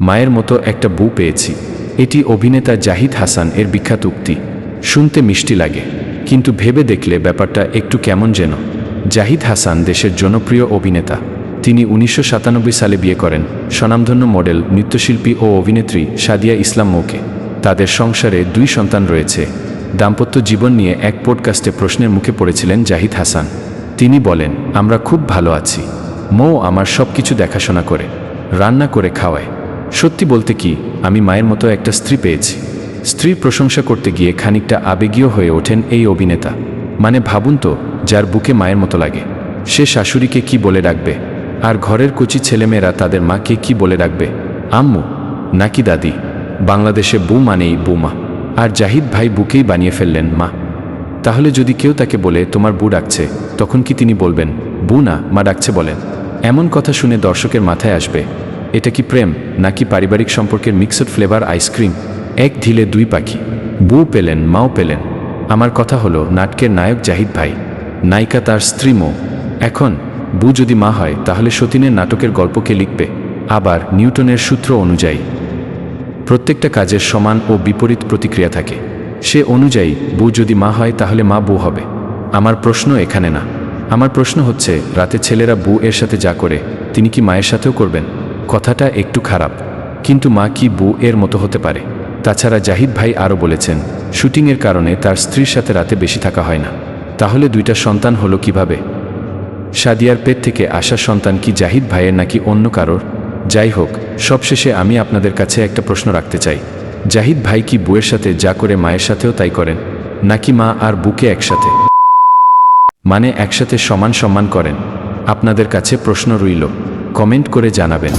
মায়ের মতো একটা বউ পেয়েছি। এটি অভিনেতা জাহিদ হাসান এর বিখ্যাত উক্তি। শুনতে মিষ্টি লাগে, কিন্তু ভেবে দেখলে ব্যাপারটা একটু কেমন যেন। জাহিদ হাসান দেশের জনপ্রিয় অভিনেতা। তিনি উনিশশো সাতানব্বই সালে বিয়ে করেন। স্বনামধন্য মডেল, নৃত্যশিল্পী ও অভিনেত্রী সাদিয়া ইসলাম মৌকে। তাদের সংসারে দুই সন্তান রয়েছে। দাম্পত্য জীবন নিয়ে এক পডকাস্টে প্রশ্নের মুখে পড়েছিলেন জাহিদ হাসান। তিনি বলেন, আমরা খুব ভালো আছি। মৌ আমার সব কিছু দেখাশোনা করে, রান্না করে খাওয়ায়। সত্যি বলতে কি, আমি মায়ের মতো একটা স্ত্রী পেয়েছি। স্ত্রীর প্রশংসা করতে গিয়ে খানিকটা আবেগীয় হয়ে ওঠেন এই অভিনেতা। মানে ভাবুন তো, যার বুকে মায়ের মতো লাগে। সে শাশুড়িকে কি বলে ডাকবে আর ঘরের কচি ছেলেমেয়েরা তাদের মাকে কি বলে ডাকবে আম্মু, নাকি দাদি? বাংলাদেশে বউ মানেই বৌমা আর জাহিদ ভাই বুকেই বানিয়ে ফেললেন মা। তাহলে যদি কেউ তাকে বলে, তোমার বু ডাকছে, তখন কি তিনি বলবেন বু না, মা ডাকছে বলেন। এমন কথা শুনে দর্শকের মাথায় আসবে এটা কি প্রেম, নাকি পারিবারিক সম্পর্কের মিক্সড ফ্লেভার আইসক্রিম এক ঢিলে দুই পাখি। বউ পেলেন, মাও পেলেন। আমার কথা হলো, নাটকের নায়ক জাহিদ ভাই। নায়িকা তার স্ত্রী মো। এখন, বউ যদি মা হয়, তাহলে সতীনের নাটকের গল্পকে লিখবে? আবার নিউটনের সূত্র অনুযায়ী। প্রত্যেকটা কাজের সমান ও বিপরীত প্রতিক্রিয়া থাকে। সে অনুযায়ী, বউ যদি মা হয়, তাহলে মা বউ হবে। আমার প্রশ্ন এখানে না। আমার প্রশ্ন হচ্ছে, রাতে ছেলেরা বউ এর সাথে যা করে, তিনি কি মায়ের সাথেও করবেন? কথাটা একটু খারাপ, কিন্তু মা কি বউ এর মতো হতে পারে? তাছাড়া জাহিদ ভাই আরও বলেছেন, শুটিংয়ের কারণে তার স্ত্রীর সাথে রাতে বেশি থাকা হয় না। তাহলে দুইটা সন্তান হলো কীভাবে? সাদিয়ার পেট থেকে আসা সন্তান কি জাহিদ ভাইয়ের নাকি অন্য কারোর? যাই হোক, সবশেষে আমি আপনাদের কাছে একটা প্রশ্ন রাখতে চাই। জাহিদ ভাই কি বউয়ের সাথে যা করে মায়ের সাথেও তাই করেন, নাকি মা আর বুকে একসাথে? মানে একসাথে সমান সম্মান করেন? আপনাদের কাছে প্রশ্ন রইল। কমেন্ট করে জানাবেন।